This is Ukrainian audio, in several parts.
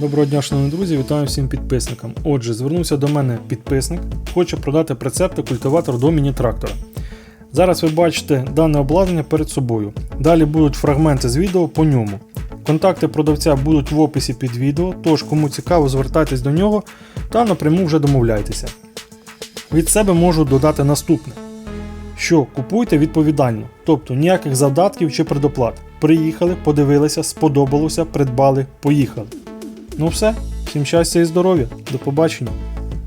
Доброго дня, шановні друзі, вітаю всім підписникам. Отже, звернувся до мене підписник, хоче продати прицеп та культиватор до міні-трактора. Зараз ви бачите дане обладнання перед собою. Далі будуть фрагменти з відео по ньому. Контакти продавця будуть в описі під відео, тож кому цікаво, звертайтесь до нього та напряму вже домовляйтеся. Від себе можу додати наступне: що купуйте відповідально, тобто ніяких завдатків чи предоплат. Приїхали, подивилися, сподобалося, придбали, поїхали. Ну все, всім щастя і здоров'я, до побачення.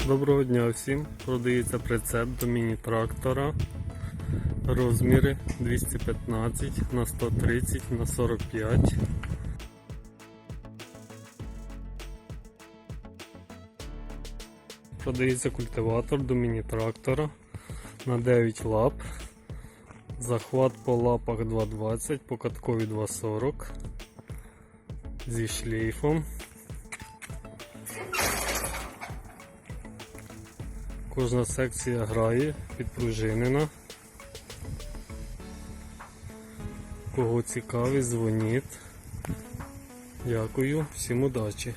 Доброго дня всім. Продається прицеп до міні-трактора. Розміри 215 на 130 на 45. Продається культиватор до міні-трактора на 9 лап. Захват по лапах 2,20, по каткові 2,40 зі шлейфом. Кожна секція грає, підпружинена. Кого цікавить, дзвоніть. Дякую, всім удачі.